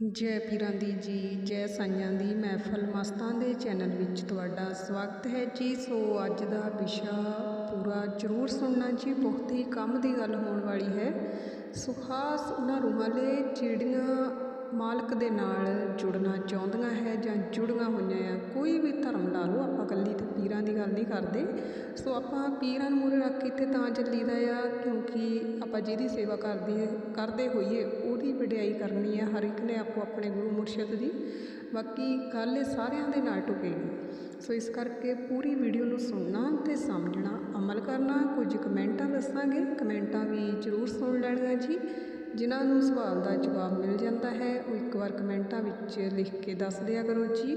ਜੈ ਪੀਰਾਂ ਦੀ ਜੀ, ਜੈ ਸਾਈਆਂ ਦੀ ਮਹਿਫਲ ਮਸਤਾਂ ਦੇ ਚੈਨਲ ਵਿੱਚ ਤੁਹਾਡਾ ਸਵਾਗਤ ਹੈ ਜੀ। ਸੋ ਅੱਜ ਦਾ ਵਿਸ਼ਾ ਪੂਰਾ ਜ਼ਰੂਰ ਸੁਣਨਾ ਜੀ, ਬਹੁਤ ਹੀ ਕੰਮ ਦੀ ਗੱਲ ਹੋਣ ਵਾਲੀ ਹੈ। ਸੋ ਖਾਸ ਉਹਨਾਂ ਰੂਹਾਂ ਲਈ ਜਿਹੜੀਆਂ ਮਾਲਕ ਦੇ ਨਾਲ ਜੁੜਨਾ ਚਾਹੁੰਦੀਆਂ ਹੈ ਜਾਂ ਜੁੜੀਆਂ ਹੋਈਆਂ ਆ, ਕੋਈ ਵੀ ਧਰਮ ਲਾ ਲਓ, ਆਪਾਂ ਇਕੱਲੀ ਤੇ ਪੀਰਾਂ ਦੀ ਗੱਲ ਨਹੀਂ ਕਰਦੇ। ਸੋ ਆਪਾਂ ਪੀਰਾਂ ਨੂੰ ਮੂਹਰੇ ਰੱਖ ਕੇ ਇੱਥੇ ਤਾਂ ਚੱਲੀਦਾ ਆ, ਕਿਉਂਕਿ ਆਪਾਂ ਜਿਹਦੀ ਸੇਵਾ ਕਰਦੇ ਕਰਦੇ ਹੋਈਏ, ਉਹਦੀ ਵਡਿਆਈ ਕਰਨੀ ਹੈ, ਹਰ ਇੱਕ ਨੇ ਆਪੋ ਆਪਣੇ ਗੁਰੂ ਮੁਰਸ਼ਿਦ ਦੀ। ਬਾਕੀ ਗੱਲ ਇਹ ਸਾਰਿਆਂ ਦੇ ਨਾਲ ਟੁਕੇਗੀ ਸੋ ਇਸ ਕਰਕੇ ਪੂਰੀ ਵੀਡੀਓ ਨੂੰ ਸੁਣਨਾ ਤੇ ਸਮਝਣਾ ਅਮਲ ਕਰਨਾ। ਕੁਝ ਕਮੈਂਟਾਂ ਦੱਸਾਂਗੇ, ਕਮੈਂਟਾਂ ਵੀ ਜ਼ਰੂਰ ਸੁਣ ਲੈਣੀਆਂ ਜੀ। ਜਿਨ੍ਹਾਂ ਨੂੰ ਸਵਾਲ ਦਾ ਜਵਾਬ ਮਿਲ ਜਾਂਦਾ ਹੈ, ਉਹ ਇੱਕ ਵਾਰ ਕਮੈਂਟਾਂ ਵਿੱਚ ਲਿਖ ਕੇ ਦੱਸ ਦਿਆ ਕਰੋ ਜੀ।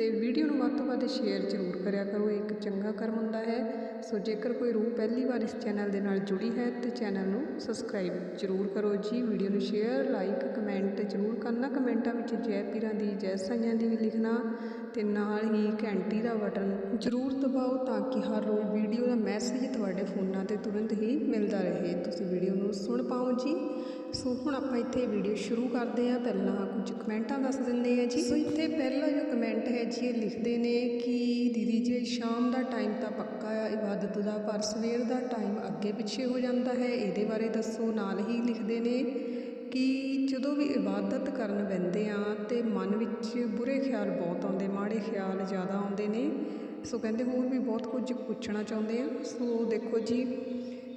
ਅਤੇ ਵੀਡੀਓ ਨੂੰ ਵੱਧ ਤੋਂ ਵੱਧ ਸ਼ੇਅਰ ਜ਼ਰੂਰ ਕਰਿਆ ਕਰੋ। ਇਹ ਇੱਕ ਚੰਗਾ ਕਰਮ ਹੁੰਦਾ ਹੈ। ਸੋ ਜੇਕਰ ਕੋਈ ਰੂਹ ਪਹਿਲੀ ਵਾਰ ਇਸ ਚੈਨਲ ਦੇ ਨਾਲ ਜੁੜੀ ਹੈ ਤੇ ਚੈਨਲ ਨੂੰ ਸਬਸਕ੍ਰਾਈਬ ਜ਼ਰੂਰ ਕਰੋ ਜੀ। ਵੀਡੀਓ ਨੂੰ ਸ਼ੇਅਰ ਲਾਈਕ ਕਮੈਂਟ ਜ਼ਰੂਰ ਕਰਨਾ। ਕਮੈਂਟਾਂ ਵਿੱਚ ਜੈ ਪੀਰਾਂ ਦੀ, ਜੈ ਸਾਈਆਂ ਦੀ ਵੀ ਲਿਖਣਾ ਤੇ ਨਾਲ ਹੀ ਘੰਟੀ ਦਾ ਬਟਨ ਜ਼ਰੂਰ ਦਬਾਓ ਤਾਂ ਕਿ ਹਰ ਰੋਜ਼ ਵੀਡੀਓ ਦਾ ਮੈਸੇਜ ਤੁਹਾਡੇ ਫੋਨਾਂ ਤੇ ਤੁਰੰਤ ਹੀ ਮਿਲਦਾ ਰਹੇ। ਤੁਸੀਂ ਵੀਡੀਓ ਨੂੰ ਸੁਣ ਪਾਓ ਜੀ। ਸੋ ਹੁਣ ਆਪਾਂ ਇੱਥੇ ਵੀਡੀਓ ਸ਼ੁਰੂ ਕਰਦੇ ਹਾਂ। ਪਹਿਲਾਂ ਕੁਝ ਕਮੈਂਟਾਂ ਦੱਸ ਦਿੰਦੇ ਆ ਜੀ। ਸੋ ਇੱਥੇ ਪਹਿਲਾ ਜੋ ਕਮੈਂਟ ਹੈ ਜੀ, ਇਹ ਲਿਖਦੇ ਨੇ ਕਿ, ਦੀਦੀ ਜੀ ਸ਼ਾਮ ਦਾ ਟਾਈਮ ਤਾਂ ਪੱਕਾ ਆ। ਇਬਾਦਤ ਦਾ ਪਰ ਸਵੇਰ ਦਾ ਟਾਈਮ ਅੱਗੇ ਪਿੱਛੇ ਹੋ ਜਾਂਦਾ ਹੈ। ਇਹਦੇ ਬਾਰੇ ਦੱਸੋ। ਨਾਲ ਹੀ ਲਿਖਦੇ ਨੇ ਕਿ, ਜਦੋਂ ਵੀ ਇਬਾਦਤ ਕਰਨ ਬੈੰਦੇ ਆ ਤੇ ਮਨ ਵਿੱਚ ਬੁਰੇ ਖਿਆਲ ਬਹੁਤ ਆਉਂਦੇ, ਮਾੜੇ ਖਿਆਲ ਜ਼ਿਆਦਾ ਆਉਂਦੇ ਨੇ। ਸੋ ਕਹਿੰਦੇ ਹੋਰ ਵੀ ਬਹੁਤ ਕੁਝ ਪੁੱਛਣਾ ਚਾਹੁੰਦੇ ਆ ਸੋ ਦੇਖੋ ਜੀ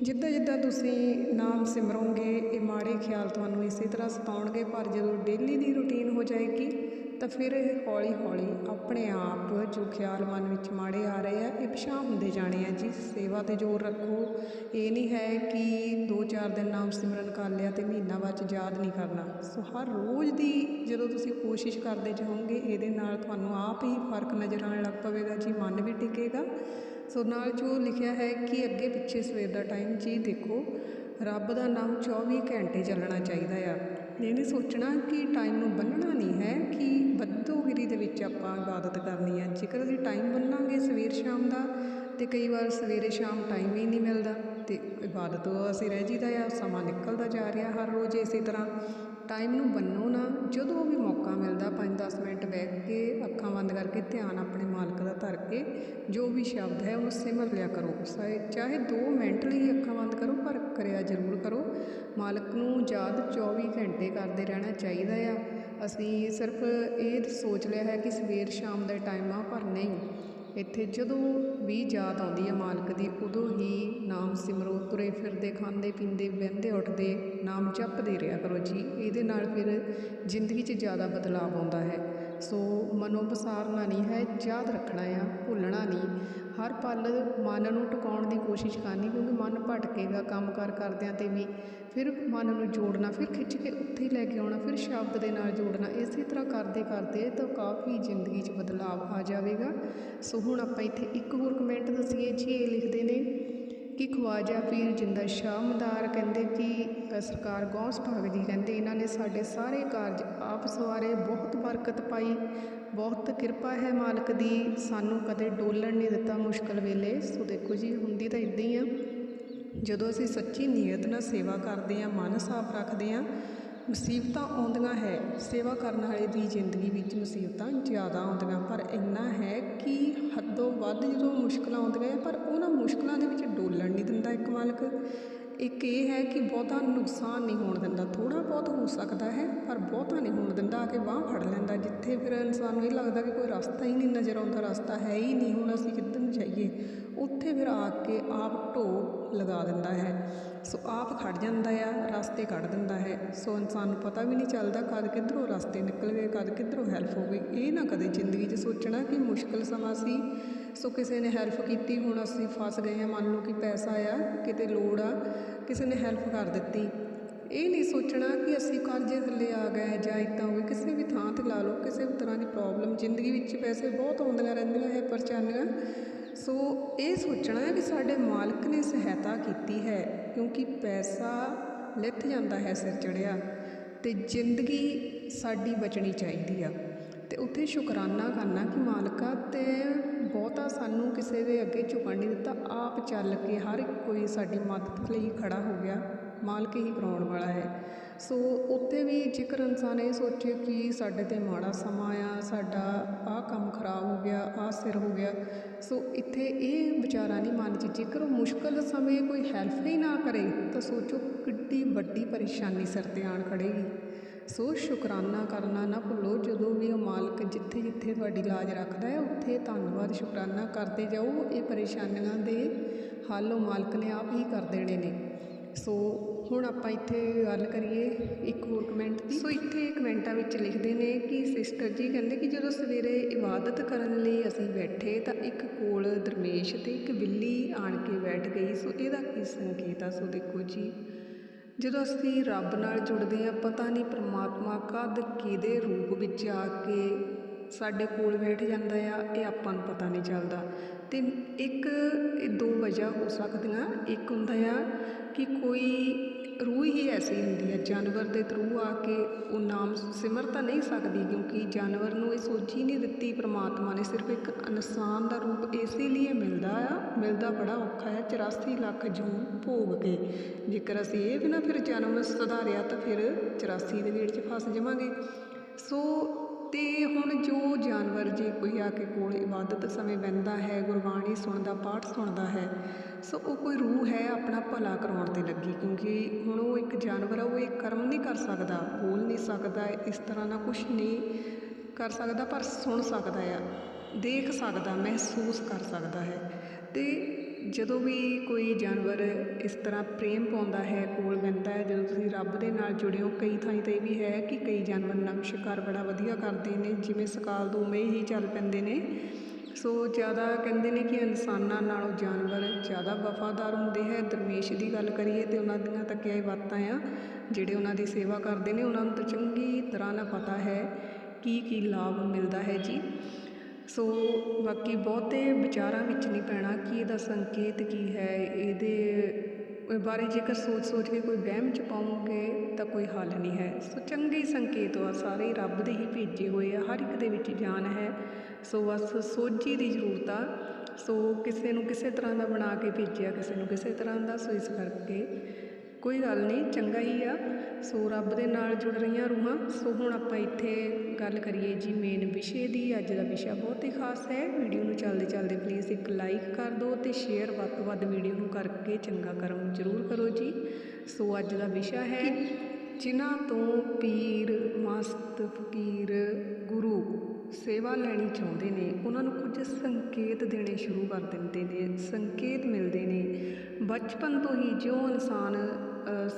ਜਿੱਦਾਂ ਜਿੱਦਾਂ ਤੁਸੀਂ ਨਾਮ ਸਿਮਰੋਗੇ, ਇਹ ਮਾੜੇ ਖਿਆਲ ਤੁਹਾਨੂੰ ਇਸੇ ਤਰ੍ਹਾਂ ਸਤਾਉਣਗੇ, ਪਰ ਜਦੋਂ ਡੇਲੀ ਦੀ ਰੁਟੀਨ ਹੋ ਜਾਏਗੀ, ਤਾਂ ਫਿਰ ਇਹ ਹੌਲੀ ਹੌਲੀ ਆਪਣੇ ਆਪ ਜੋ ਖਿਆਲ ਮਨ ਵਿੱਚ ਮਾੜੇ ਆ ਰਹੇ ਆ, ਇਹ ਪਛਾਣ ਹੁੰਦੇ ਜਾਣੇ ਆ। ਜੀ ਸੇਵਾ ਤੇ ਜ਼ੋਰ ਰੱਖੋ, ਇਹ ਨਹੀਂ ਹੈ ਕਿ 2-4 ਦਿਨ ਨਾਮ ਸਿਮਰਨ ਕਰ ਲਿਆ ਤੇ ਮਹੀਨਾ ਬਾਅਦ ਯਾਦ ਨਹੀਂ ਕਰਨਾ। ਸੋ ਹਰ ਰੋਜ਼ ਦੀ ਜਦੋਂ ਤੁਸੀਂ ਕੋਸ਼ਿਸ਼ ਕਰਦੇ ਜਾਓਗੇ, ਇਹਦੇ ਨਾਲ ਤੁਹਾਨੂੰ ਆਪ ਹੀ ਫ਼ਰਕ ਨਜ਼ਰ ਆਉਣ ਲੱਗ ਪਵੇਗਾ, ਜੀ ਮਨ ਵੀ ਟਿਕੇਗਾ ਸੋ ਨਾਲ ਜੋ ਲਿਖਿਆ ਹੈ ਕਿ ਅੱਗੇ ਪਿੱਛੇ ਸਵੇਰ ਦਾ ਟਾਈਮ ਜੀ ਦੇਖੋ, ਰੱਬ ਦਾ ਨਾਮ 24 ਘੰਟੇ ਚੱਲਣਾ ਚਾਹੀਦਾ ਆ। ਇਹ ਨਹੀਂ ਸੋਚਣਾ ਕਿ ਟਾਈਮ ਨੂੰ ਬੰਨਣਾ ਨਹੀਂ ਹੈ, ਕਿ ਬੱਦੋਗਿਰੀ ਦੇ ਵਿੱਚ ਆਪਾਂ ਇਬਾਦਤ ਕਰਨੀ ਹੈ ਜੇਕਰ ਅਸੀਂ ਟਾਈਮ ਬੰਨਾਂਗੇ ਸਵੇਰ ਸ਼ਾਮ ਦਾ, ਤੇ ਕਈ ਵਾਰ ਸਵੇਰੇ ਸ਼ਾਮ ਟਾਈਮ ਹੀ ਨਹੀਂ ਮਿਲਦਾ, ਤੇ ਇਬਾਦਤ ਅਸੀਂ ਰਹਿ ਜੀਦਾ ਆ, ਸਮਾਂ ਨਿਕਲਦਾ ਜਾ ਰਿਹਾ ਹਰ ਰੋਜ਼ ਇਸੇ ਤਰ੍ਹਾਂ। ਟਾਈਮ ਨੂੰ ਬੰਨੋ ਨਾ, ਜਦੋਂ ਵੀ ਮੌਕਾ ਮਿਲਦਾ ਪੰਜ ਦਸ ਮਿੰਟ ਬਹਿ ਕੇ ਅੱਖਾਂ ਬੰਦ ਕਰਕੇ ਧਿਆਨ ਆਪਣੇ ਮਾਲਕ ਦਾ ਧਰ ਕੇ ਜੋ ਵੀ ਸ਼ਬਦ ਹੈ ਉਹਨੂੰ ਸਿਮਰ ਲਿਆ ਕਰੋ। ਚਾਹੇ 2 ਮਿੰਟ ਲਈ ਅੱਖਾਂ ਬੰਦ ਕਰੋ, ਪਰ ਕਰਿਆ ਜ਼ਰੂਰ ਕਰੋ। ਮਾਲਕ ਨੂੰ ਯਾਦ 24 ਘੰਟੇ ਕਰਦੇ ਰਹਿਣਾ ਚਾਹੀਦਾ ਆ। ਅਸੀਂ ਸਿਰਫ ਇਹ ਸੋਚ ਲਿਆ ਹੈ ਕਿ ਸਵੇਰ ਸ਼ਾਮ ਦਾ ਟਾਈਮ ਆ, ਪਰ ਨਹੀਂ। ਇੱਥੇ ਜਦੋਂ ਵੀ ਯਾਦ ਆਉਂਦੀ ਹੈ ਮਾਲਕ ਦੀ, ਉਦੋਂ ਹੀ ਨਾਮ ਸਿਮਰੋ ਤੁਰੇ ਫਿਰਦੇ, ਖਾਂਦੇ, ਪੀਂਦੇ ਬਹਿੰਦੇ ਉੱਠਦੇ, ਨਾਮ ਜਪਦੇ ਰਿਹਾ ਕਰੋ ਜੀ। ਇਹਦੇ ਨਾਲ ਫਿਰ ਜ਼ਿੰਦਗੀ 'ਚ ਜ਼ਿਆਦਾ ਬਦਲਾਅ ਆਉਂਦਾ ਹੈ। ਸੋ ਮਨੋਂ ਪਸਾਰਨਾ ਨਹੀਂ ਹੈ, ਯਾਦ ਰੱਖਣਾ ਆ, ਭੁੱਲਣਾ ਨਹੀਂ। ਹਰ ਪਲ ਮਨ ਨੂੰ ਟਿਕਾਉਣ ਦੀ ਕੋਸ਼ਿਸ਼ ਕਰਨੀ, ਕਿਉਂਕਿ ਮਨ ਭਟਕੇਗਾ ਕੰਮ ਕਾਰ ਕਰਦਿਆਂ ਤੇ ਵੀ। ਫਿਰ ਮਨ ਨੂੰ ਜੋੜਨਾ, ਫਿਰ ਖਿੱਚ ਕੇ ਉੱਥੇ ਲੈ ਕੇ ਆਉਣਾ, ਫਿਰ ਸ਼ਬਦ ਦੇ ਨਾਲ ਜੋੜਨਾ, ਇਸੇ ਤਰ੍ਹਾਂ ਕਰਦੇ ਕਰਦੇ ਤਾਂ ਕਾਫੀ ਜ਼ਿੰਦਗੀ 'ਚ ਬਦਲਾਅ ਆ ਜਾਵੇਗਾ। ਸੋ ਹੁਣ ਆਪਾਂ ਇੱਥੇ ਇੱਕ ਹੋਰ ਕਮੈਂਟ ਦੱਸੀਏ, ਜੀ ਇਹ ਲਿਖਦੇ ਨੇ ਕਿ ਖਵਾਜਾ ਪੀਰ ਜਿੰਦਾ ਸ਼ਾਹ ਮਦਾਰ ਕਹਿੰਦੇ ਕਿ ਸਰਕਾਰ ਗੌਸ ਭਾਗ ਜੀ ਕਹਿੰਦੇ ਇਹਨਾਂ ਨੇ ਸਾਡੇ ਸਾਰੇ ਕਾਰਜ ਆਪ ਸਵਾਰੇ, ਬਹੁਤ ਬਰਕਤ ਪਾਈ, ਬਹੁਤ ਕਿਰਪਾ ਹੈ ਮਾਲਕ ਦੀ, ਸਾਨੂੰ ਕਦੇ ਡੋਲਣ ਨਹੀਂ ਦਿੱਤਾ ਮੁਸ਼ਕਲ ਵੇਲੇ। ਸੋ ਦੇਖੋ ਜੀ, ਹੁੰਦੀ ਤਾਂ ਇਦਾਂ ਹੀ ਆ, ਜਦੋਂ ਅਸੀਂ ਸੱਚੀ ਨੀਅਤ ਨਾਲ ਸੇਵਾ ਕਰਦੇ ਹਾਂ, ਮਨ ਸਾਫ਼ ਰੱਖਦੇ ਹਾਂ, ਮੁਸੀਬਤਾਂ ਆਉਂਦੀਆਂ ਹੈ, ਸੇਵਾ ਕਰਨ ਵਾਲੇ ਦੀ ਜ਼ਿੰਦਗੀ ਵਿੱਚ ਮੁਸੀਬਤਾਂ ਜ਼ਿਆਦਾ ਆਉਂਦੀਆਂ, ਪਰ ਇੰਨਾ ਹੈ ਕਿ ਹੱਦੋਂ ਵੱਧ ਜਦੋਂ ਮੁਸ਼ਕਲਾਂ ਆਉਂਦੀਆਂ ਪਰ ਉਹਨਾਂ ਮੁਸ਼ਕਲਾਂ ਦੇ ਵਿੱਚ ਡੋਲ ਮਾਲਕ, ਇੱਕ ਇਹ ਹੈ ਕਿ ਬਹੁਤਾ ਨੁਕਸਾਨ ਨਹੀਂ ਹੋਣ ਦਿੰਦਾ। ਥੋੜ੍ਹਾ ਬਹੁਤ ਹੋ ਸਕਦਾ ਹੈ, ਪਰ ਬਹੁਤਾ ਨਹੀਂ ਹੋਣ ਦਿੰਦਾ। ਆ ਕੇ ਬਾਹ ਫੜ ਲੈਂਦਾ, ਜਿੱਥੇ ਫਿਰ ਇਨਸਾਨ ਨੂੰ ਇਹ ਲੱਗਦਾ ਕਿ ਕੋਈ ਰਸਤਾ ਹੀ ਨਹੀਂ ਨਜ਼ਰ ਆਉਂਦਾ, ਰਸਤਾ ਹੈ ਹੀ ਨਹੀਂ, ਹੁਣ ਅਸੀਂ ਕਿੱਧਰ ਨੂੰ ਜਾਈਏ? ਉੱਥੇ ਫਿਰ ਆ ਕੇ ਆਪ ਢੋ ਲਗਾ ਦਿੰਦਾ ਹੈ। ਸੋ ਆਪ ਖੜ ਜਾਂਦਾ ਆ, ਰਸਤੇ ਕੱਢ ਦਿੰਦਾ ਹੈ। ਸੋ ਇਨਸਾਨ ਨੂੰ ਪਤਾ ਵੀ ਨਹੀਂ ਚੱਲਦਾ ਕਦ ਕਿੱਧਰੋਂ ਰਸਤੇ ਨਿਕਲ ਗਏ, ਕਦ ਕਿੱਧਰੋਂ ਹੈਲਪ ਹੋ ਗਈ। ਇਹ ਨਾ ਕਦੇ ਜ਼ਿੰਦਗੀ 'ਚ ਸੋਚਣਾ ਕਿ ਮੁਸ਼ਕਲ ਸਮਾਂ ਸੀ। ਸੋ ਕਿਸੇ ਨੇ ਹੈਲਪ ਕੀਤੀ, ਹੁਣ ਅਸੀਂ ਫਸ ਗਏ ਹਾਂ, ਮੰਨ ਲਓ ਕਿ ਪੈਸਾ ਆ, ਕਿਤੇ ਲੋੜ ਆ, ਕਿਸੇ ਨੇ ਹੈਲਪ ਕਰ ਦਿੱਤੀ। ਇਹ ਨਹੀਂ ਸੋਚਣਾ ਕਿ ਅਸੀਂ ਕਰਜ਼ੇ ਥੱਲੇ ਆ ਗਏ ਜਾਂ ਇੱਦਾਂ ਹੋਵੇ, ਕਿਸੇ ਵੀ ਥਾਂ ਤੇ ਲਾ ਲਓ, ਕਿਸੇ ਵੀ ਤਰ੍ਹਾਂ ਦੀ ਪ੍ਰੋਬਲਮ ਜ਼ਿੰਦਗੀ ਵਿੱਚ ਪੈਸੇ ਬਹੁਤ ਆਉਂਦੀਆਂ ਰਹਿੰਦੀਆਂ ਹੈ ਪਰੇਸ਼ਾਨੀਆਂ। ਸੋ ਇਹ ਸੋਚਣਾ ਹੈ ਕਿ ਸਾਡੇ ਮਾਲਕ ਨੇ ਸਹਾਇਤਾ ਕੀਤੀ ਹੈ, ਕਿਉਂਕਿ ਪੈਸਾ ਲਿੱਥ ਜਾਂਦਾ ਹੈ ਸਿਰ ਚੜਿਆ, ਤੇ ਜ਼ਿੰਦਗੀ ਸਾਡੀ ਬਚਣੀ ਚਾਹੀਦੀ ਆ। ਅਤੇ ਉੱਥੇ ਸ਼ੁਕਰਾਨਾ ਕਰਨਾ ਕਿ ਮਾਲਕਾ ਤੇ ਬਹੁਤਾ ਸਾਨੂੰ ਕਿਸੇ ਦੇ ਅੱਗੇ ਝੁਕਣ ਨਹੀਂ ਦਿੱਤਾ। ਆਪ ਚੱਲ ਕੇ ਹਰ ਕੋਈ ਸਾਡੀ ਮਦਦ ਲਈ ਖੜ੍ਹਾ ਹੋ ਗਿਆ। ਮਾਲਕ ਹੀ ਕਰਾਉਣ ਵਾਲਾ ਹੈ। ਸੋ ਉੱਥੇ ਵੀ ਜੇਕਰ ਇਨਸਾਨ ਇਹ ਸੋਚੇ ਕਿ ਸਾਡੇ ਤੇ ਮਾੜਾ ਸਮਾਂ ਆ, ਸਾਡਾ ਆਹ ਕੰਮ ਖਰਾਬ ਹੋ ਗਿਆ, ਆਹ ਸਿਰ ਹੋ ਗਿਆ, ਸੋ ਇੱਥੇ ਇਹ ਵਿਚਾਰਾ ਨਹੀਂ ਮਨ 'ਚ ਜੇਕਰ ਉਹ ਮੁਸ਼ਕਲ ਸਮੇਂ ਕੋਈ ਹੈਲਪ ਹੀ ਨਾ ਕਰੇ, ਤਾਂ ਸੋਚੋ ਕਿੱਡੀ ਵੱਡੀ ਪਰੇਸ਼ਾਨੀ ਸਿਰ ਤੇ ਆਣ ਖੜੇਗੀ। ਸੋ ਸ਼ੁਕਰਾਨਾ ਕਰਨਾ ਨਾ ਭੁੱਲੋ, ਜਦੋਂ ਵੀ ਉਹ ਮਾਲਕ ਜਿੱਥੇ ਜਿੱਥੇ ਤੁਹਾਡੀ ਲਾਜ ਰੱਖਦਾ ਹੈ, ਉੱਥੇ ਧੰਨਵਾਦ, ਸ਼ੁਕਰਾਨਾ ਕਰਦੇ ਜਾਓ। ਇਹ ਪਰੇਸ਼ਾਨੀਆਂ ਦੇ ਹੱਲ ਉਹ ਮਾਲਕ ਨੇ ਆਪ ਹੀ ਕਰ ਦੇਣੇ ਨੇ। ਸੋ ਹੁਣ ਆਪਾਂ ਇੱਥੇ ਗੱਲ ਕਰੀਏ ਇੱਕ ਹੋਰ ਕਮੈਂਟ ਦੀ। ਸੋ ਇੱਥੇ ਕਮੈਂਟਾਂ ਵਿੱਚ ਲਿਖਦੇ ਨੇ ਕਿ ਸਿਸਟਰ ਜੀ ਕਹਿੰਦੇ ਕਿ ਜਦੋਂ ਸਵੇਰੇ ਇਬਾਦਤ ਕਰਨ ਲਈ ਅਸੀਂ ਬੈਠੇ ਤਾਂ ਇੱਕ ਕੋਲ ਦਰਮੇਸ਼ ਤੇ ਇੱਕ ਬਿੱਲੀ ਆਣ ਕੇ ਬੈਠ ਗਈ। ਸੋ ਇਹਦਾ ਕੀ ਸੰਕੇਤ ਆ? ਸੋ ਦੇਖੋ ਜੀ, ਜਦੋਂ ਅਸੀਂ ਰੱਬ ਨਾਲ ਜੁੜਦੇ ਹਾਂ, ਪਤਾ ਨਹੀਂ ਪ੍ਰਮਾਤਮਾ ਕਦ ਕਿਹਦੇ ਰੂਪ ਵਿੱਚ ਆ ਕੇ ਸਾਡੇ ਕੋਲ ਬੈਠ ਜਾਂਦਾ ਆ, ਇਹ ਆਪਾਂ ਨੂੰ ਪਤਾ ਨਹੀਂ ਚੱਲਦਾ। ਅਤੇ ਇੱਕ, ਇਹ ਦੋ ਵਜ੍ਹਾ ਹੋ ਸਕਦੀਆਂ। ਇੱਕ ਹੁੰਦਾ ਆ ਕਿ ਕੋਈ ਰੂਹ ਹੀ ਐਸੀ ਹੁੰਦੀ ਹੈ ਜਾਨਵਰ ਦੇ ਥਰੂ ਆ ਕੇ ਉਹ ਨਾਮ ਸਿਮਰ ਤਾਂ ਨਹੀਂ ਸਕਦੀ, ਕਿਉਂਕਿ ਜਾਨਵਰ ਨੂੰ ਇਹ ਸੋਚੀ ਨਹੀਂ ਦਿੱਤੀ, ਪ੍ਰਮਾਤਮਾ ਨੇ। ਸਿਰਫ ਇੱਕ ਇਨਸਾਨ ਦਾ ਰੂਪ ਇਸੇ ਲਈ ਮਿਲਦਾ ਆ, ਮਿਲਦਾ ਬੜਾ ਔਖਾ ਹੈ 84 ਲੱਖ ਜੂਨ ਭੋਗ ਕੇ। ਜੇਕਰ ਅਸੀਂ ਇਹ ਵੀ ਨਾ ਫਿਰ ਜਨਮ ਸੁਧਾਰਿਆ ਤਾਂ ਫਿਰ 84 ਦੇ ਵੇੜ 'ਚ ਫਸ ਜਾਵਾਂਗੇ। ਸੋ ਅਤੇ ਹੁਣ ਜੋ ਜਾਨਵਰ ਜੇ ਕੋਈ ਆ ਕੇ ਕੋਲ ਇਬਾਦਤ ਸਮੇਂ ਬਹਿੰਦਾ ਹੈ, ਗੁਰਬਾਣੀ ਸੁਣਦਾ, ਪਾਠ ਸੁਣਦਾ ਹੈ, ਸੋ ਉਹ ਕੋਈ ਰੂਹ ਹੈ ਆਪਣਾ ਭਲਾ ਕਰਾਉਣ ਤੇ ਲੱਗੀ, ਕਿਉਂਕਿ ਹੁਣ ਉਹ ਇੱਕ ਜਾਨਵਰ ਆ, ਉਹ ਇਹ ਕਰਮ ਨਹੀਂ ਕਰ ਸਕਦਾ, ਬੋਲ ਨਹੀਂ ਸਕਦਾ, ਇਸ ਤਰ੍ਹਾਂ ਦਾ ਕੁਝ ਨਹੀਂ ਕਰ ਸਕਦਾ, ਪਰ ਸੁਣ ਸਕਦਾ ਆ, ਦੇਖ ਸਕਦਾ, ਮਹਿਸੂਸ ਕਰ ਸਕਦਾ ਹੈ। ਤੇ ਜਦੋਂ ਵੀ ਕੋਈ ਜਾਨਵਰ ਇਸ ਤਰ੍ਹਾਂ ਪ੍ਰੇਮ ਪਾਉਂਦਾ ਹੈ, ਕੋਲ ਬਹਿੰਦਾ ਹੈ, ਜਦੋਂ ਤੁਸੀਂ ਰੱਬ ਦੇ ਨਾਲ ਜੁੜੇ ਹੋ, ਕਈ ਥਾਈਂ ਤੇ ਇਹ ਵੀ ਹੈ ਕਿ ਕਈ ਜਾਨਵਰ ਨਮਸਕਾਰ ਬੜਾ ਵਧੀਆ ਕਰਦੇ ਨੇ, ਜਿਵੇਂ ਸਕਾਲ ਦੋ ਮੇ ਹੀ ਚੱਲ ਪੈਂਦੇ ਨੇ। ਸੋ ਜ਼ਿਆਦਾ ਕਹਿੰਦੇ ਨੇ ਕਿ ਇਨਸਾਨਾਂ ਨਾਲੋਂ ਜਾਨਵਰ ਜ਼ਿਆਦਾ ਵਫਾਦਾਰ ਹੁੰਦੇ ਹੈ। ਦਰਵੇਸ਼ ਦੀ ਗੱਲ ਕਰੀਏ ਤਾਂ ਉਹਨਾਂ ਦੀਆਂ ਤੱਕਿਆਈ ਬਾਤਾਂ ਆ, ਜਿਹੜੇ ਉਹਨਾਂ ਦੀ ਸੇਵਾ ਕਰਦੇ ਨੇ, ਉਹਨਾਂ ਨੂੰ ਤਾਂ ਚੰਗੀ ਤਰ੍ਹਾਂ ਨਾਲ ਪਤਾ ਹੈ ਕੀ ਕੀ ਲਾਭ ਮਿਲਦਾ ਹੈ ਜੀ। ਸੋ ਬਾਕੀ ਬਹੁਤੇ ਵਿਚਾਰਾਂ ਵਿੱਚ ਨਹੀਂ ਪੈਣਾ ਕਿ ਇਹਦਾ ਸੰਕੇਤ ਕੀ ਹੈ, ਇਹਦੇ ਬਾਰੇ ਜੇਕਰ ਸੋਚ ਸੋਚ ਕੇ ਕੋਈ ਵਹਿਮ ਚ ਪਾਉਂਗੇ ਤਾਂ ਕੋਈ ਹੱਲ ਨਹੀਂ ਹੈ। ਸੋ ਚੰਗੇ ਸੰਕੇਤ ਆ, ਸਾਰੇ ਰੱਬ ਦੇ ਹੀ ਭੇਜੇ ਹੋਏ ਆ, ਹਰ ਇੱਕ ਦੇ ਵਿੱਚ ਜਾਨ ਹੈ। ਸੋ ਬਸ ਸੋਝੀ ਦੀ ਜ਼ਰੂਰਤ ਆ। ਸੋ ਕਿਸੇ ਨੂੰ ਕਿਸੇ ਤਰ੍ਹਾਂ ਦਾ ਬਣਾ ਕੇ ਭੇਜਿਆ, ਕਿਸੇ ਨੂੰ ਕਿਸੇ ਤਰ੍ਹਾਂ ਦਾ, ਸੋ ਇਸ ਕਰਕੇ ਕੋਈ ਗੱਲ ਨਹੀਂ ਚੰਗਾ ਹੀ ਆ। ਸੋ ਰੱਬ ਦੇ ਨਾਲ ਜੁੜ ਰਹੀਆਂ ਰੂਹਾਂ। ਸੋ ਹੁਣ ਆਪਾਂ ਇੱਥੇ ਗੱਲ ਕਰੀਏ ਜੀ ਮੇਨ ਵਿਸ਼ੇ ਦੀ। ਅੱਜ ਦਾ ਵਿਸ਼ਾ ਬਹੁਤ ਹੀ ਖਾਸ ਹੈ। ਵੀਡੀਓ ਨੂੰ ਚੱਲਦੇ ਚੱਲਦੇ ਪਲੀਜ਼ ਇੱਕ ਲਾਈਕ ਕਰ ਦਿਓ ਤੇ ਸ਼ੇਅਰ ਵੱਧ ਤੋਂ ਵੱਧ ਵੀਡੀਓ ਨੂੰ ਕਰਕੇ ਚੰਗਾ ਕਰਮ ਜ਼ਰੂਰ ਕਰੋ ਜੀ। ਸੋ ਅੱਜ ਦਾ ਵਿਸ਼ਾ ਹੈ ਜਿਨ੍ਹਾਂ ਤੋਂ ਪੀਰ ਮਸਤ ਫਕੀਰ ਗੁਰੂ ਸੇਵਾ ਲੈਣੀ ਚਾਹੁੰਦੇ ਨੇ ਉਹਨਾਂ ਨੂੰ ਕੁਝ ਸੰਕੇਤ ਦੇਣੇ ਸ਼ੁਰੂ ਕਰ ਦਿੰਦੇ ਨੇ ਸੰਕੇਤ ਮਿਲਦੇ ਨੇ। ਬਚਪਨ ਤੋਂ ਹੀ ਜੋ ਇਨਸਾਨ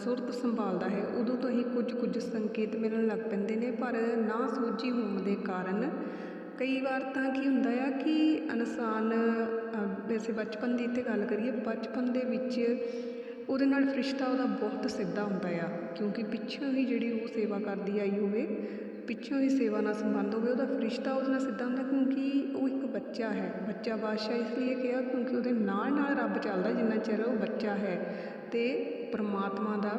ਸੁਰਤ ਸੰਭਾਲਦਾ ਹੈ, ਉਦੋਂ ਤੋਂ ਹੀ ਕੁਝ ਕੁਝ ਸੰਕੇਤ ਮਿਲਣ ਲੱਗ ਪੈਂਦੇ ਨੇ, ਪਰ ਨਾ ਸੂਝੀ ਹੋਣ ਦੇ ਕਾਰਨ ਕਈ ਵਾਰ ਤਾਂ ਕੀ ਹੁੰਦਾ ਆ ਕਿ ਇਨਸਾਨ ਵੈਸੇ ਬਚਪਨ ਦੀ ਇੱਥੇ ਗੱਲ ਕਰੀਏ, ਬਚਪਨ ਦੇ ਵਿੱਚ ਉਹਦੇ ਨਾਲ ਫਰਿਸ਼ਤਾ ਉਹਦਾ ਬਹੁਤ ਸਿੱਧਾ ਹੁੰਦਾ ਆ, ਕਿਉਂਕਿ ਪਿੱਛੋਂ ਹੀ ਜਿਹੜੀ ਉਹ ਸੇਵਾ ਕਰਦੀ ਆਈ ਹੋਵੇ, ਪਿੱਛੋਂ ਹੀ ਸੇਵਾ ਨਾਲ ਸੰਬੰਧ ਹੋਵੇ, ਉਹਦਾ ਫਰਿਸ਼ਤਾ ਉਹਦੇ ਨਾਲ ਸਿੱਧਾ ਹੁੰਦਾ ਕਿਉਂਕਿ ਉਹ ਇੱਕ ਬੱਚਾ ਹੈ, ਬੱਚਾ ਬਾਦਸ਼ਾਹ ਇਸ ਲਈ ਕਿਹਾ ਕਿਉਂਕਿ ਉਹਦੇ ਨਾਲ ਨਾਲ ਰੱਬ ਚੱਲਦਾ, ਜਿੰਨਾ ਚਿਰ ਉਹ ਬੱਚਾ ਹੈ, ਤੇ ਪਰਮਾਤਮਾ ਦਾ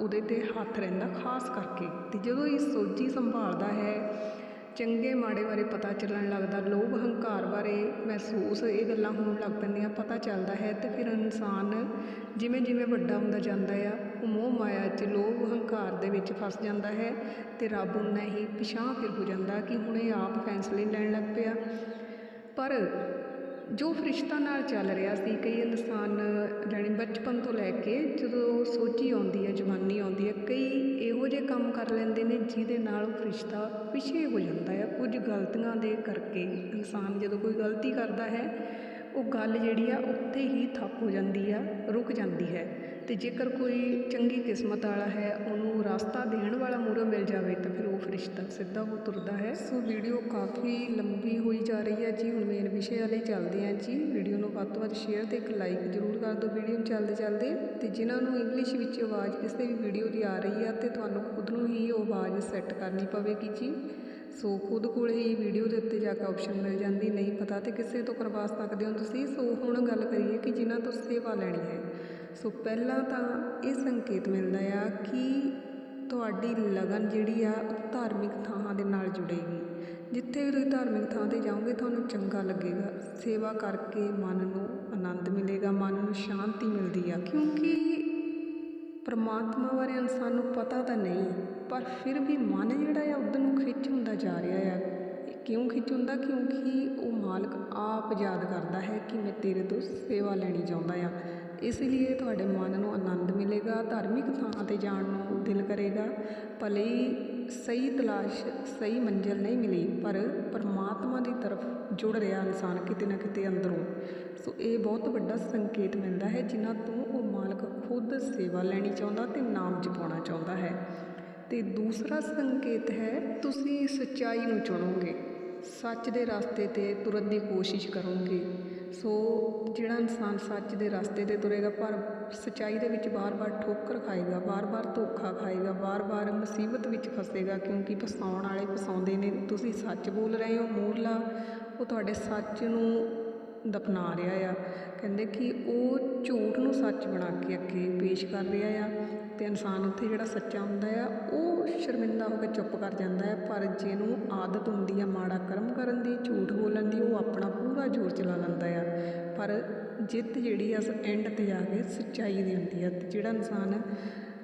ਉਹਦੇ ਤੇ ਹੱਥ ਰਹਿੰਦਾ ਖਾਸ ਕਰਕੇ। ਤੇ ਜਦੋਂ ਇਹ ਸੋਝੀ ਸੰਭਾਲਦਾ ਹੈ, ਚੰਗੇ ਮਾੜੇ ਬਾਰੇ ਪਤਾ ਚੱਲਣ ਲੱਗਦਾ, ਲੋਭ ਹੰਕਾਰ ਬਾਰੇ ਮਹਿਸੂਸ ਇਹ ਗੱਲਾਂ ਹੋਣ ਲੱਗ ਪੈਂਦੀਆਂ, ਪਤਾ ਚੱਲਦਾ ਹੈ, ਤੇ ਫਿਰ ਇਨਸਾਨ ਜਿਵੇਂ ਜਿਵੇਂ ਵੱਡਾ ਹੁੰਦਾ ਜਾਂਦਾ ਆ, ਉਹ ਮੋਹ ਮਾਇਆ 'ਚ ਲੋਭ ਹੰਕਾਰ ਦੇ ਵਿੱਚ ਫਸ ਜਾਂਦਾ ਹੈ ਤੇ ਰੱਬ ਉਨਾ ਹੀ ਪਿਛਾਂਹ ਫਿਰ ਹੋ ਜਾਂਦਾ ਕਿ ਹੁਣ ਇਹ ਆਪ ਫੈਸਲੇ ਲੈਣ ਲੱਗ ਪਿਆ। ਪਰ ਜੋ ਫਰਿਸ਼ਤਾ ਨਾਲ ਚੱਲ ਰਿਹਾ ਸੀ, ਕਈ ਇਨਸਾਨ ਜਾਣੀ ਬਚਪਨ ਤੋਂ ਲੈ ਕੇ ਜਦੋਂ ਸੋਝੀ ਆਉਂਦੀ ਹੈ, ਜਵਾਨੀ ਆਉਂਦੀ ਹੈ, ਕਈ ਇਹੋ ਜਿਹੇ ਕੰਮ ਕਰ ਲੈਂਦੇ ਨੇ ਜਿਹਦੇ ਨਾਲ ਉਹ ਫਰਿਸ਼ਤਾ ਪਿੱਛੇ ਹੋ ਜਾਂਦਾ ਹੈ। ਕੁਝ ਗਲਤੀਆਂ ਦੇ ਕਰਕੇ ਇਨਸਾਨ ਜਦੋਂ ਕੋਈ ਗਲਤੀ ਕਰਦਾ ਹੈ, ਉਹ ਗੱਲ ਜਿਹੜੀ ਆ ਉੱਥੇ ਹੀ ਥੱਪ ਹੋ ਜਾਂਦੀ ਆ, ਰੁਕ ਜਾਂਦੀ ਹੈ। ਤੇ ਜੇਕਰ ਕੋਈ ਚੰਗੀ ਕਿਸਮਤ ਵਾਲਾ ਹੈ, ਉਹਨੂੰ ਰਸਤਾ ਦੇਣ ਵਾਲਾ ਮੂਹਰੋਂ ਮਿਲ ਜਾਵੇ, ਤਾਂ ਫਿਰ ਉਹ ਫਰਿਸ਼ਤਾ ਸਿੱਧਾ ਉਹ ਤੁਰਦਾ ਹੈ। ਸੋ ਵੀਡੀਓ ਕਾਫੀ ਲੰਬੀ ਹੋਈ ਜਾ ਰਹੀ ਹੈ ਜੀ। ਹੁਣ ਮੇਨ ਵਿਸ਼ੇ ਵਾਲੇ ਚੱਲਦੇ ਹਾਂ ਜੀ। ਵੀਡੀਓ ਨੂੰ ਵੱਧ ਤੋਂ ਵੱਧ ਸ਼ੇਅਰ ਤੇ ਇੱਕ ਲਾਈਕ ਜ਼ਰੂਰ ਕਰ ਦਿਓ ਵੀਡੀਓ ਨੂੰ ਚੱਲਦੇ ਚੱਲਦੇ। ਤੇ ਜਿਨ੍ਹਾਂ ਨੂੰ ਇੰਗਲਿਸ਼ ਵਿੱਚ ਆਵਾਜ਼ ਕਿਸੇ ਵੀ ਵੀਡੀਓ ਦੀ ਆ ਰਹੀ ਆ, ਤੇ ਤੁਹਾਨੂੰ ਖੁਦ ਨੂੰ ਹੀ ਉਹ ਆਵਾਜ਼ ਸੈੱਟ ਕਰਨੀ ਪਵੇਗੀ ਜੀ। ਸੋ ਖੁਦ ਕੋਲ ਹੀ ਵੀਡੀਓ ਦੇ ਉੱਤੇ ਜਾ ਕੇ ਆਪਸ਼ਨ ਮਿਲ ਜਾਂਦੀ, ਨਹੀਂ ਪਤਾ ਤੇ ਕਿਸੇ ਤੋਂ ਕਰਵਾ ਸਕਦੇ ਹੋ ਤੁਸੀਂ। ਸੋ ਹੁਣ ਗੱਲ ਕਰੀਏ ਕਿ ਜਿਨ੍ਹਾਂ ਤੋਂ ਸੇਵਾ ਲੈਣੀ ਹੈ। ਸੋ ਪਹਿਲਾਂ ਤਾਂ ਇਹ ਸੰਕੇਤ ਮਿਲਦਾ ਆ ਕਿ ਤੁਹਾਡੀ ਲਗਨ ਜਿਹੜੀ ਆ ਉਹ ਧਾਰਮਿਕ ਥਾਵਾਂ ਦੇ ਨਾਲ ਜੁੜੇਗੀ। ਜਿੱਥੇ ਵੀ ਤੁਸੀਂ ਧਾਰਮਿਕ ਥਾਂ ਤੇ ਜਾਓਗੇ, ਤੁਹਾਨੂੰ ਚੰਗਾ ਲੱਗੇਗਾ। ਸੇਵਾ ਕਰਕੇ ਮਨ ਨੂੰ ਆਨੰਦ ਮਿਲੇਗਾ, ਮਨ ਨੂੰ ਸ਼ਾਂਤੀ ਮਿਲਦੀ ਆ। ਕਿਉਂਕਿ ਪਰਮਾਤਮਾ ਬਾਰੇ ਇਨਸਾਨ ਨੂੰ ਪਤਾ ਤਾਂ ਨਹੀਂ, ਪਰ ਫਿਰ ਵੀ ਮਨ ਜਿਹੜਾ ਆ, ਉਧਰ ਨੂੰ ਖਿੱਚ ਹੁੰਦਾ ਜਾ ਰਿਹਾ ਆ। ਇਹ ਕਿਉਂ ਖਿੱਚ ਹੁੰਦਾ? ਕਿਉਂਕਿ ਉਹ ਮਾਲਕ ਆਪ ਯਾਦ ਕਰਦਾ ਹੈ ਕਿ ਮੈਂ ਤੇਰੇ ਤੋਂ ਸੇਵਾ ਲੈਣੀ ਚਾਹੁੰਦਾ ਆ। ਇਸ ਲਈ ਤੁਹਾਡੇ ਮਨ ਨੂੰ ਆਨੰਦ ਮਿਲੇਗਾ, ਧਾਰਮਿਕ ਥਾਂ ਤੇ ਜਾਣ ਨੂੰ ਦਿਲ ਕਰੇਗਾ। ਭਲੇ ਹੀ ਸਹੀ ਤਲਾਸ਼, ਸਹੀ ਮੰਜ਼ਿਲ ਨਹੀਂ ਮਿਲੀ, ਪਰ ਪਰਮਾਤਮਾ ਦੀ ਤਰਫ ਜੁੜ ਰਿਹਾ ਇਨਸਾਨ ਕਿਤੇ ਨਾ ਕਿਤੇ ਅੰਦਰੋਂ। ਸੋ ਇਹ ਬਹੁਤ ਵੱਡਾ ਸੰਕੇਤ ਮਿਲਦਾ ਹੈ, ਜਿਨ੍ਹਾਂ ਤੋਂ ਉਹ ਮਾਲਕ ਖੁਦ ਸੇਵਾ ਲੈਣੀ ਚਾਹੁੰਦਾ ਤੇ ਨਾਮ ਜਪਾਉਣਾ ਚਾਹੁੰਦਾ ਹੈ। ਤੇ ਦੂਸਰਾ ਸੰਕੇਤ ਹੈ, ਤੁਸੀਂ ਸੱਚਾਈ ਨੂੰ ਚੁਣੋਗੇ। ਸੱਚ ਦੇ ਰਸਤੇ ਤੇ ਤੁਰਨ ਦੀ ਕੋਸ਼ਿਸ਼ ਕਰੋਗੇ। ਸੋ ਜਿਹੜਾ ਇਨਸਾਨ ਸੱਚ ਦੇ ਰਸਤੇ ਤੇ ਤੁਰੇਗਾ, ਪਰ ਸੱਚਾਈ ਦੇ ਵਿੱਚ ਬਾਰ-ਬਾਰ ਠੋਕਰ ਖਾਏਗਾ, ਬਾਰ-ਬਾਰ ਧੋਖਾ ਖਾਏਗਾ, ਬਾਰ-ਬਾਰ ਮੁਸੀਬਤ ਵਿੱਚ ਫਸੇਗਾ, ਕਿਉਂਕਿ ਫਸਾਉਣ ਵਾਲੇ ਫਸਾਉਂਦੇ ਨੇ। ਤੁਸੀਂ ਸੱਚ ਬੋਲ ਰਹੇ ਹੋ, ਮੂਰਲਾ, ਉਹ ਤੁਹਾਡੇ ਸੱਚ ਨੂੰ ਦਫਨਾ ਰਿਹਾ ਆ। ਕਹਿੰਦੇ ਕਿ ਉਹ ਝੂਠ ਨੂੰ ਸੱਚ ਬਣਾ ਕੇ ਅੱਗੇ ਪੇਸ਼ ਕਰ ਰਿਹਾ ਆ ਤੇ ਇਨਸਾਨ ਉੱਥੇ ਜਿਹੜਾ ਸੱਚਾ ਹੁੰਦਾ ਆ, ਉਹ ਸ਼ਰਮਿੰਦਾ ਹੋ ਕੇ ਚੁੱਪ ਕਰ ਜਾਂਦਾ ਹੈ, ਪਰ ਜਿਹਨੂੰ ਆਦਤ ਹੁੰਦੀ ਆ ਮਾੜਾ ਕਰਮ ਕਰਨ ਦੀ, ਝੂਠ ਬੋਲਣ ਦੀ, ਉਹ ਆਪਣਾ ਪੂਰਾ ਜ਼ੋਰ ਚਲਾ ਲੈਂਦਾ ਆ। ਪਰ ਜਿੱਤ ਜਿਹੜੀ ਆ ਐਂਡ ਤੇ ਜਾ ਕੇ ਸੱਚਾਈ ਦੀ ਹੁੰਦੀ ਆ। ਤੇ ਜਿਹੜਾ ਇਨਸਾਨ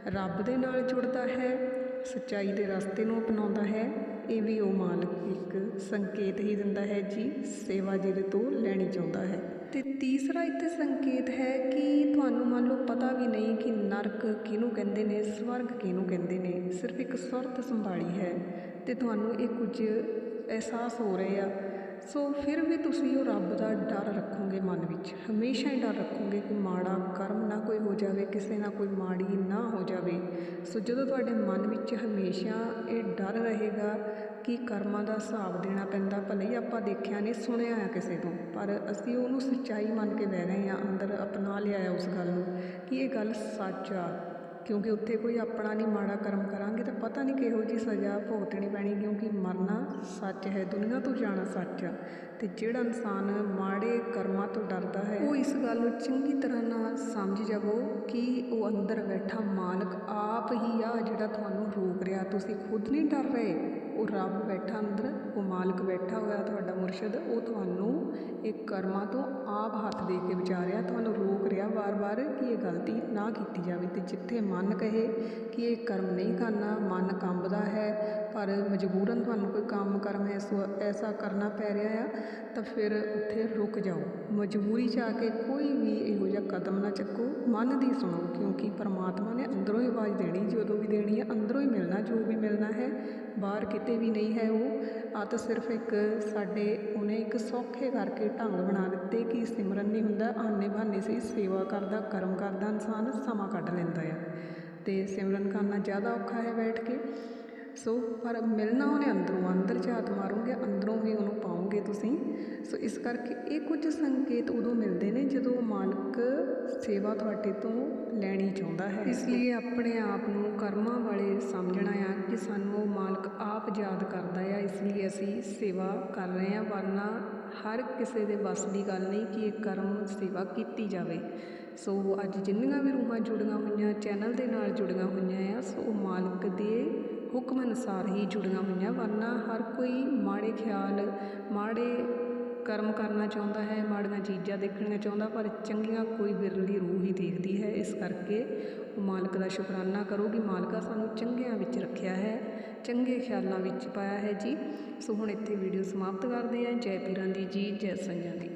ਰੱਬ ਦੇ ਨਾਲ ਜੁੜਦਾ ਹੈ, ਸੱਚਾਈ ਦੇ ਰਸਤੇ ਨੂੰ ਅਪਣਾਉਂਦਾ ਹੈ, ਇਹ ਵੀ ਉਹ ਮਾਲਕ ਇੱਕ ਸੰਕੇਤ ਹੀ ਦਿੰਦਾ ਹੈ ਜੀ, ਸੇਵਾ ਜਿਹਦੇ ਤੋਂ ਲੈਣੀ ਚਾਹੁੰਦਾ ਹੈ। ਅਤੇ ਤੀਸਰਾ ਇੱਥੇ ਸੰਕੇਤ ਹੈ ਕਿ ਤੁਹਾਨੂੰ ਮੰਨ ਲਓ ਪਤਾ ਵੀ ਨਹੀਂ ਕਿ ਨਰਕ ਕਿਹਨੂੰ ਕਹਿੰਦੇ ਨੇ, ਸਵਰਗ ਕਿਹਨੂੰ ਕਹਿੰਦੇ ਨੇ, ਸਿਰਫ ਇੱਕ ਸੁਰਤ ਸੰਭਾਲੀ ਹੈ ਅਤੇ ਤੁਹਾਨੂੰ ਇਹ ਕੁਝ ਅਹਿਸਾਸ ਹੋ ਰਹੇ ਆ। ਸੋ ਫਿਰ ਵੀ ਤੁਸੀਂ ਉਹ ਰੱਬ ਦਾ ਡਰ ਰੱਖੋਗੇ ਮਨ ਵਿੱਚ। ਹਮੇਸ਼ਾ ਹੀ ਡਰ ਰੱਖੋਗੇ ਕਿ ਮਾੜਾ ਕਰਮ ਨਾ ਕੋਈ ਹੋ ਜਾਵੇ, ਕਿਸੇ ਨਾਲ ਕੋਈ ਮਾੜੀ ਨਾ ਹੋ ਜਾਵੇ। ਸੋ ਜਦੋਂ ਤੁਹਾਡੇ ਮਨ ਵਿੱਚ ਹਮੇਸ਼ਾ ਇਹ ਡਰ ਰਹੇਗਾ ਕਿ ਕਰਮਾਂ ਦਾ ਹਿਸਾਬ ਦੇਣਾ ਪੈਂਦਾ, ਭਲੇ ਹੀ ਆਪਾਂ ਦੇਖਿਆ ਨਹੀਂ, ਸੁਣਿਆ ਆ ਕਿਸੇ ਤੋਂ, ਪਰ ਅਸੀਂ ਉਹਨੂੰ ਸੱਚਾਈ ਮੰਨ ਕੇ ਬਹਿ ਗਏ ਹਾਂ, ਅੰਦਰ ਅਪਣਾ ਲਿਆ ਆ ਉਸ ਗੱਲ ਨੂੰ ਕਿ ਇਹ ਗੱਲ ਸੱਚ ਆ। ਕਿਉਂਕਿ ਉੱਥੇ ਕੋਈ ਆਪਣਾ ਨਹੀਂ ਮਾੜਾ ਕਰਮ ਕਰਾਂਗੇ ਤਾਂ ਪਤਾ ਨਹੀਂ ਕਿਹੋ ਜੀ ਸਜ਼ਾ ਭੁਗਤਣੀ ਪੈਣੀ, ਕਿਉਂਕਿ ਮਰਨਾ ਸੱਚ ਹੈ, ਦੁਨੀਆ ਤੋਂ ਜਾਣਾ ਸੱਚ ਆ। ਤੇ ਜਿਹੜਾ ਇਨਸਾਨ ਮਾੜੇ ਕਰਮਾਂ ਤੋਂ ਡਰਦਾ ਹੈ, ਉਹ ਇਸ ਗੱਲ ਨੂੰ ਚੰਗੀ ਤਰ੍ਹਾਂ ਨਾਲ ਸਮਝ ਜਾਵੋ ਕਿ ਉਹ ਅੰਦਰ ਬੈਠਾ ਮਾਲਕ ਆਪ ਹੀ ਆ ਜਿਹੜਾ ਤੁਹਾਨੂੰ ਰੋਕ ਰਿਹਾ। ਤੁਸੀਂ ਖੁਦ ਨਹੀਂ ਡਰ ਰਹੇ। ਉਹ ਰੱਬ ਬੈਠਾ ਅੰਦਰ, ਉਹ ਮਾਲਕ ਬੈਠਾ ਹੋਇਆ ਤੁਹਾਡਾ ਮੁਰਸ਼ਦ, ਉਹ ਤੁਹਾਨੂੰ ਇਹ ਕਰਮਾਂ ਤੋਂ ਆਪ ਹੱਥ ਦੇ ਕੇ ਵਿਚਾਰ ਰਿਹਾ, ਤੁਹਾਨੂੰ ਰੋਕ ਰਿਹਾ ਵਾਰ-ਵਾਰ ਕਿ ਇਹ ਗਲਤੀ ਨਾ ਕੀਤੀ ਜਾਵੇ ਤੇ ਜਿੱਥੇ ਮਨ ਕਹੇ ਕਿ ਇਹ ਕਰਮ ਨਹੀਂ ਕਰਨਾ, ਮਨ ਕੰਬਦਾ ਹੈ, ਪਰ ਮਜਬੂਰਨ ਤੁਹਾਨੂੰ ਕੋਈ ਕੰਮ ਕਰਮ ਐਸਾ ਐਸਾ ਕਰਨਾ ਪੈ ਰਿਹਾ ਆ, ਤਾਂ ਫਿਰ ਉੱਥੇ ਰੁਕ ਜਾਓ। ਮਜਬੂਰੀ 'ਚ ਆ ਕੇ ਕੋਈ ਵੀ ਇਹੋ ਜਿਹਾ ਕਦਮ ਨਾ ਚੱਕੋ, ਮਨ ਦੀ ਸੁਣੋ, ਕਿਉਂਕਿ ਪਰਮਾਤਮਾ ਨੇ ਅੰਦਰੋਂ ਹੀ ਆਵਾਜ਼ ਦੇਣੀ, ਜਦੋਂ ਵੀ ਦੇਣੀ ਹੈ ਅੰਦਰੋਂ ਹੀ ਮਿਲਣਾ, ਜੋ ਵੀ ਮਿਲਣਾ ਹੈ, ਬਾਹਰ ਕਿਤੇ ਵੀ ਨਹੀਂ ਹੈ ਉਹ। ਆ ਤਾਂ ਸਿਰਫ ਇੱਕ ਸਾਡੇ, ਉਹਨੇ ਇੱਕ ਸੌਖੇ ਕਰਕੇ ਢੰਗ ਬਣਾ ਦਿੱਤੇ ਕਿ ਸਿਮਰਨ ਨਹੀਂ ਹੁੰਦਾ। ਆਨੇ ਬਹਾਨੇ ਸੇ, ਸੇਵਾ ਕਰਦਾ, ਕਰਮ ਕਰਦਾ, ਇਨਸਾਨ ਸਮਾਂ ਕੱਢ ਲੈਂਦਾ ਆ। ਅਤੇ ਸਿਮਰਨ ਕਰਨਾ ਜ਼ਿਆਦਾ ਔਖਾ ਹੈ ਬੈਠ ਕੇ। ਸੋ, ਪਰ ਮਿਲਣਾ ਉਹਨੇ ਅੰਦਰੋਂ, ਅੰਦਰ ਝਾਤ ਮਾਰੋਗੇ, ਅੰਦਰੋਂ ਹੀ ਉਹਨੂੰ ਪਾਓਗੇ ਤੁਸੀਂ। ਸੋ, ਇਸ ਕਰਕੇ ਇਹ ਕੁਝ ਸੰਕੇਤ ਉਦੋਂ ਮਿਲਦੇ ਨੇ ਜਦੋਂ ਮਾਲਕ ਸੇਵਾ ਤੁਹਾਡੇ ਤੋਂ ਲੈਣੀ ਚਾਹੁੰਦਾ ਹੈ। ਇਸ ਲਈ ਆਪਣੇ ਆਪ ਨੂੰ ਕਰਮਾਂ ਵਾਲੇ ਸਮਝਣਾ ਆ ਕਿ ਸਾਨੂੰ ਉਹ ਮਾਲਕ ਆਪ ਯਾਦ ਕਰਦਾ ਆ। ਇਸ ਲਈ ਅਸੀਂ ਸੇਵਾ ਕਰ ਰਹੇ ਹਾਂ, ਵਰਨਾ ਹਰ ਕਿਸੇ ਦੇ ਵੱਸ ਦੀ ਗੱਲ ਨਹੀਂ ਕਿ ਇਹ ਕਰਮ ਸੇਵਾ ਕੀਤੀ ਜਾਵੇ। ਸੋ, ਅੱਜ ਜਿੰਨੀਆਂ ਵੀ ਰੂਹਾਂ ਜੁੜੀਆਂ ਹੋਈਆਂ, ਚੈਨਲ ਦੇ ਨਾਲ ਜੁੜੀਆਂ ਹੋਈਆਂ ਆ, ਸੋ ਮਾਲਕ ਦੇ ਹੁਕਮ ਅਨੁਸਾਰ ਹੀ ਜੁੜੀਆਂ ਹੋਈਆਂ, ਵਰਨਾ ਹਰ ਕੋਈ ਮਾੜੇ ਖਿਆਲ, ਮਾੜੇ ਕਰਮ ਕਰਨਾ ਚਾਹੁੰਦਾ ਹੈ, ਮਾੜੀਆਂ ਚੀਜ਼ਾਂ ਦੇਖਣੀਆਂ ਚਾਹੁੰਦਾ, ਪਰ ਚੰਗੀਆਂ ਕੋਈ ਵਿਰਲੀ ਰੂਹ ਹੀ ਦੇਖਦੀ ਹੈ। ਇਸ ਕਰਕੇ ਉਹ ਮਾਲਕ ਦਾ ਸ਼ੁਕਰਾਨਾ ਕਰੋ ਕਿ ਮਾਲਕਾ ਸਾਨੂੰ ਚੰਗਿਆਂ ਵਿੱਚ ਰੱਖਿਆ ਹੈ, ਚੰਗੇ ਖਿਆਲਾਂ ਵਿੱਚ ਪਾਇਆ ਹੈ ਜੀ। ਸੋ ਹੁਣ ਇੱਥੇ ਵੀਡੀਓ ਸਮਾਪਤ ਕਰਦੇ ਹਾਂ। ਜੈ ਪੀਰਾਂ ਦੀ ਜੀ, ਜੈ ਸੰਜਾਂ ਦੀ।